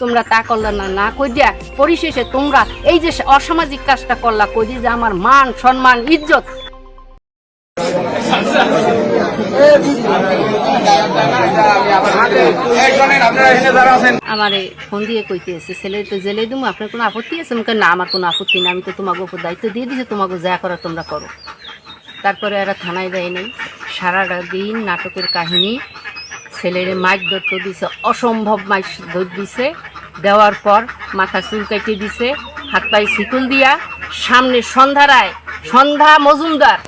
তোমরা তা করলা না না কইয়া পরিশেষে তোমরা এই যে অসামাজিক কাজটা করলা কই যে আমার মান, সম্মান, ইজ্জত। আমারে ফোন দিয়ে কইতে আছে, ছেলে তো জেলে দিব আপনার কোনো আপত্তি আছে? আমাকে না, আমার কোনো আপত্তি না আমি তো তোমাকে উপর দায়িত্ব দিয়ে দিয়েছি, তোমাকে যা করার তোমরা করো। তারপরে এরা থানায় দেয় নাই। সারাটা দিন নাটকের কাহিনী ছেলের মাইক দত্ত দিছে অসম্ভব মাইক দৌড় দিছে। দেওয়ার পর মাথা চুল কাইতে দিছে হাত পায়ে শিকল দিয়া সামনে সন্ধ্যারায় সন্ধ্যা মজুমদার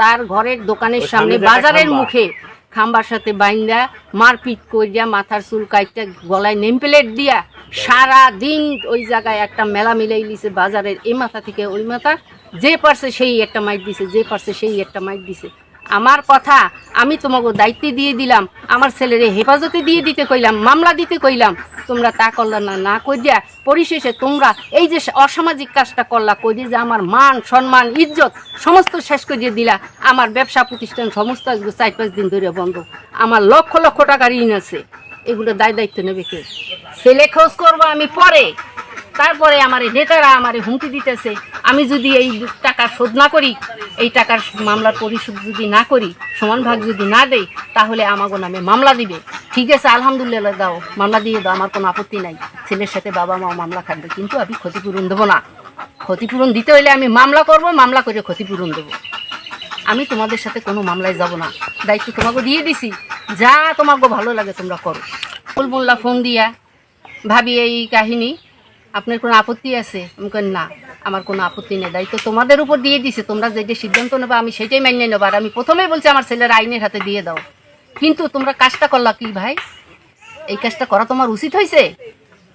তার ঘরের দোকানের সামনে বাজারের মুখে খাম্বার সাথে বাইন্দা মারপিট করিয়া মাথার চুল কাইটা গলায় নেমপ্লেট দিয়া সারা দিন ওই জায়গায় একটা মেলা মিলাই লিছে বাজারের এই মাথা থেকে ওই মাথা। যে পারছে সেই একটা মাইক দিছে যে পারছে সেই একটা মাইক দিছে। আমার কথা আমি তোমাকে দায়িত্ব দিয়ে দিলাম, আমার ছেলেরে হেফাজতে দিয়ে দিতে কইলাম, মামলা দিতে কইলাম। তোমরা তা করলা না না কইয়া পরিশেষে তোমরা এই যে অসামাজিক কাজটা করলা কই যে আমার মান, সম্মান, ইজ্জত সমস্ত শেষ করিয়ে দিলা। আমার ব্যবসা প্রতিষ্ঠান সমস্ত চার পাঁচ দিন ধরে বন্ধ। আমার লক্ষ লক্ষ টাকা ঋণ আছে। এগুলো দায় দায়িত্ব নেবে কে? ছেলে খোঁজ করব আমি পরে। তারপরে আমার নেতারা আমার হুমকি দিতেছে, আমি যদি এই টাকা শোধ না করি, এই টাকার মামলার পরিশোধ যদি না করি, সমান ভাগ যদি না দেই, তাহলে আমাকে নামে মামলা দিবে। ঠিক আছে, আলহামদুলিল্লাহ দাও, মামলা দিয়ে দাও, আমার কোনো আপত্তি নাই। ছেলের সাথে বাবা মাও মামলা খাটবে, কিন্তু আমি ক্ষতিপূরণ দেবো না। ক্ষতিপূরণ দিতে হইলে আমি মামলা করব, মামলা করে ক্ষতিপূরণ দেবো। আমি তোমাদের সাথে কোনো মামলায় যাব না। দায়িত্ব তোমাকে দিয়ে দিছি। যা তোমাকে ভালো লাগে তোমরা করো। বুলবুল্লা ফোন দিয়া ভাবি এই কাহিনী আপনার কোনো আপত্তি আছে? আমি কই, না আমার কোনো আপত্তি নেই। দায়িত্ব তোমাদের উপর দিয়ে দিছে। তোমরা যেটা সিদ্ধান্ত নেবা আমি সেটাই মানিয়ে নেব। আর আমি প্রথমেই বলছি আমার ছেলের আইনের হাতে দিয়ে দাও। কিন্তু তোমরা কাজটা করলা কি ভাই? এই কাজটা করা তোমার উচিত হয়েছে?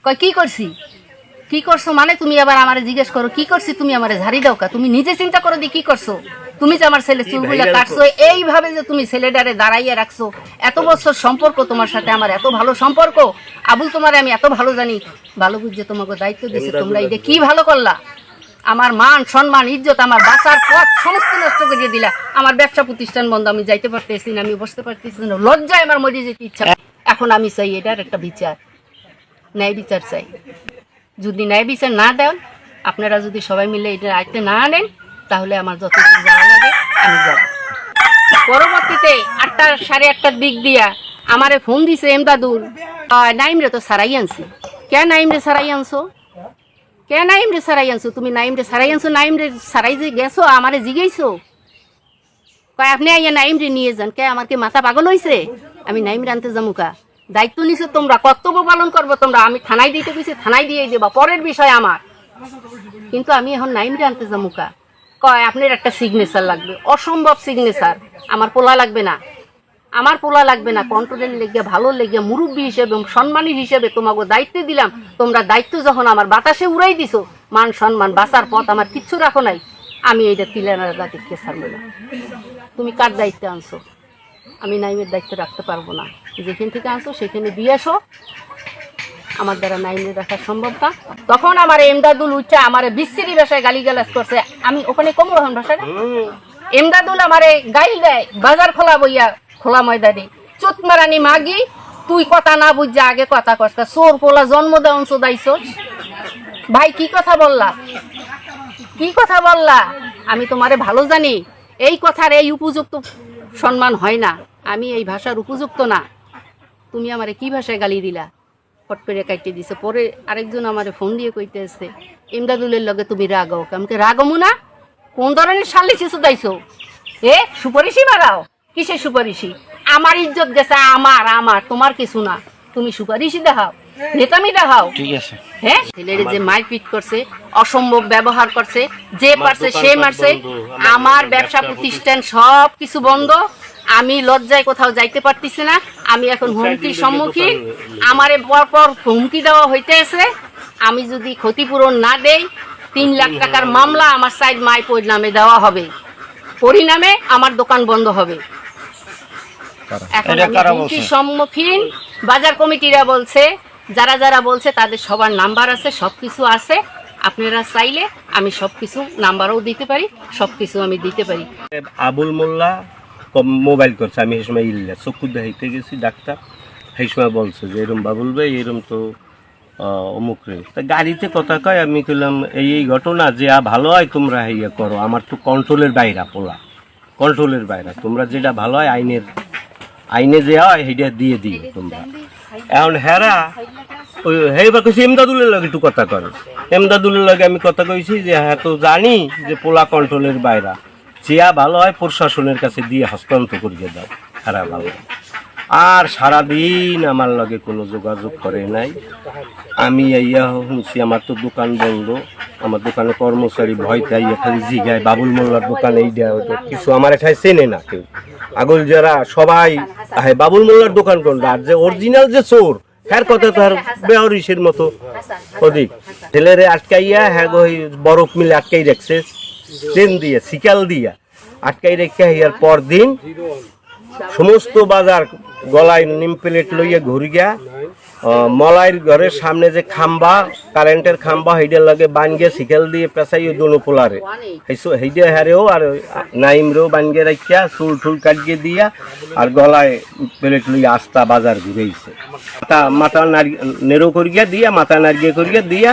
কয় কি করছি? কি করছ মানে তুমি আবার আমারে জিজ্ঞেস করো কি করছি তুমি আমার ঝাড়ি দাও কা? তুমি নিজে চিন্তা করো দি কি করছ। তুমি যে আমার ছেলে চুলগুলা কাটছো এইভাবে যে তুমি ছেলেটারে দাঁড়াইয়া রাখছো এত বছর সম্পর্ক তোমার সাথে আমার এত ভালো সম্পর্ক? আবুল তোমার আমি এত ভালো জানি। ভালো বুঝে তোমাকে দায়িত্ব দিয়েছে তোমরা এটা কি ভালো করলা? আমার মান সম্মান ইজ্জত আমার বাঁচার পথ সমস্ত নষ্ট করে দিলা। আমার ব্যবসা প্রতিষ্ঠান বন্ধ আমি যাইতে পারতেছি না আমি বসতে পারতেছি না। লজ্জায় আমার মরে যেতে ইচ্ছা এখন আমি চাই এটার একটা বিচার ন্যায় বিচার চাই। যদি ন্যায় বিচার না দেন আপনারা যদি সবাই মিলে এটা আয়ত্তে না আনেন তাহলে আমার যতদিন যাওয়া লাগে আমি যাব পরবর্তীতে আটটা, সাড়ে আটটার দিক দিয়া আমারে ফোন দিছে, এমদাদুল নাইম রে তো সারাই আনছি। কে নাইম রে সারাই আনছো? কে নাইম রে সারাই আনছো? তুমি নাইম রে সারাই আনছো নাইম রে সারাই যে গেছো, আমারে জিগেইছো? কয়, আপনি আইয়া নাইম রে নিয়ে যান, কে আমার কি মাথা পাগল হইছে? আমি নাইম রে আনতে যামুকা দায়িত্ব নিছো তোমরা, কর্তব্য পালন করব তোমরা, আমি থানায় দিতে গেছি থানায় দিয়ে দেবা, পরের বিষয় আমার। কিন্তু আমি এখন নাইম রে আনতে যামুকা কয়, আপনার একটা সিগনেচার লাগবে। অসম্ভব সিগনেচার আমার পোলা লাগবে না। আমার পোলা লাগবে না। কন্ট্রোলের লেগে ভালো লেগে মুরব্বী হিসেবে সম্মানী হিসেবে তোমাকে দায়িত্ব দিলাম। তোমরা দায়িত্ব যখন আমার বাতাসে উড়াই দিছো, মান সম্মান বাঁচার পথ আমার কিচ্ছু রাখো নাই। আমি এইটা তিলেনার দায়িত্বকে ছাড়বো না। তুমি কার দায়িত্বে আনছো? আমি নাইমের দায়িত্ব রাখতে পারব না। যেখান থেকে আনছো, সেখানে দিয়ে আসো। আমার দ্বারা নাইমে রাখা সম্ভব না। তখন আমার এমদাদুল উচ্চা আমার বিশ্রী ভাষায় গালিগালাজ করছে। আমি ওখানে কম রহন ভাষাটা এমদাদুল আমারে গাইল দেয়, বাজার খোলা বইয়া খোলা ময়দানে। চুত মারানি মাগি, তুই কথা না বুঝা আগে কথা কষ্ট চোর পোলা জন্ম দেওয়া চোদাইছ ভাই, কি কথা বললা? কি কথা বললা? আমি তোমারে ভালো জানি। এই কথার এই উপযুক্ত সম্মান হয় না। আমি এই ভাষার উপযুক্ত না। তুমি আমারে কি ভাষায় গালি দিলা? ফট করে কাটিয়ে দিছে। পরে আরেকজন আমারে ফোন দিয়ে কইতে এসছে ইমদাদুলের লগে তুমি রাগাও আমাকে রাগমু না? কোন ধরনের শালি শিশু দাইছো? এ সুপারিশই মারাও কিসের সুপারিশি আমার ইজ্জত গেছে আমার আমার তোমার কিছু না। তুমি সুপারিশই দেখাও নেতামি দেখাও। ঠিক আছে। হ্যাঁ? ছেলের যে মারপিট করছে অসম্ভব ব্যবহার করছে যে পারছে সে মারছে আমার ব্যবসা প্রতিষ্ঠান সব কিছু বন্ধ। আমি লজ্জায় কোথাও যাইতে পারতেছি না। আমি এখন হুমকির সম্মুখীন। আমারে পর পর হুমকি দেওয়া হইতেছে। আমি যদি ক্ষতিপূরণ না দেই তিন লাখ টাকার মামলা আমার সাইড মাই পরিণামে দেওয়া হবে। পরিণামে আমার দোকান বন্ধ হবে। এখন আমি হুমকির সম্মুখীন। বাজার কমিটিরা বলছে যারা যারা বলছে তাদের সবার নাম্বার আছে সব কিছু আছে। আপনারা চাইলে আমি সব কিছু নাম্বারও দিতে পারি সব কিছু আমি দিতে পারি। আবুল মোল্লা মোবাইল করছে। আমি এই সময় ইল্লা চক্ষু দেখাইতে গেছি, ডাক্তার। সেই সময় বলছে যে, এরম বাবুল ভাই, এরম তো অমুক রে। তা গাড়িতে কথা কয়, আমি কইলাম, এই এই ঘটনা যে ভালো হয়, তোমরা ইয়ে করো। আমার তো কন্ট্রোলের বাইরা পোলা। কন্ট্রোলের বাইরা। তোমরা যেটা ভালো হয়, আইনের, আইনে যে হয় সেটা দিয়ে দিও তোমরা। এখন হেরা ওই হেবার কইছি, এমদাদুলের লগে একটু কথা কর। এমদাদুলের লগে আমি কথা কইছি যে হ্যাঁ তো জানি যে পোলা কন্ট্রোলের বাইরা। চেয়া ভালো হয় প্রশাসনের কাছে দিয়ে হস্তান্তর করিয়ে দাও খারাপ ভালো। আর সারাদিন আমার লগে কোনো যোগাযোগ করে নাই। আমি ইয়া শুনছি, আমার তো দোকান বন্ধ। আমার দোকানে কর্মচারী ভয় তাই খালি জিগায়, বাবুল মোল্লার দোকান এই কিছু আমার এখানে চেনে না কেউ। আগল যারা সবাই হ্যাঁ বাবুল মোল্লার দোকান কোনটা আর যে অরিজিনাল যে চোর, হ্যার কথা তো আর বেহরিসের মতো। অধিক ছেলেরে আটকাইয়া হ্যাঁ বরফ মিলে আটকাই রাখছে। ট্রেন দিয়ে, সিকাল দিয়া আটকাই রেখে ইয়ার পর দিন সমস্ত বাজার গলায় নিম প্লেট লইয়া ঘুরি গিয়া মলাইর ঘরের সামনে যে খাম্বা, কারেন্টের খাম্বা, হেইডের লাগে বানগে শিকেল দিয়ে ওই দোনো পোলারে। হেইডে হারেও আর নাইমরেও বানগে রাখিয়া চুল টুল কাটিয়ে দিয়া আর গলায় প্লেট লইয়া আস্তা বাজার ঘুরেইছে মাথা মাথা নাড়ি নেড়ো করিয়া দিয়া, মাথা নাড়িয়ে করিয়া দিয়া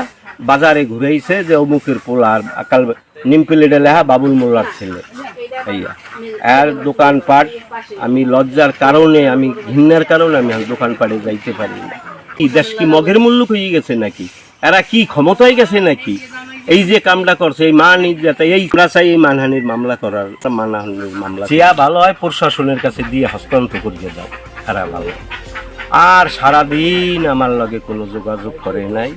বাজারে ঘুরেইছে যে অমুকের পোলা আর আকাল নিম প্লেটে লেহা বাবুল মোল্লার ছেলে। এইয়া আর দোকানপাট আমি লজ্জার কারণে আমি ঘৃণার কারণে আমি দোকানপাটে যাইতে পারি না। কি দেশ কি মগের মূল্য হয়ে গেছে নাকি? এরা কি ক্ষমতায় গেছে নাকি? এই যে কামটা করছে এই মান ইজ্জাতা এই চাই এই মানহানির মামলা করার মানহানির মামলা চেয়া ভালো হয় প্রশাসনের কাছে দিয়ে হস্তান্তর করিয়ে দাও খারাপ ভালো আর সারাদিন আমার লগে কোনো যোগাযোগ করে নাই।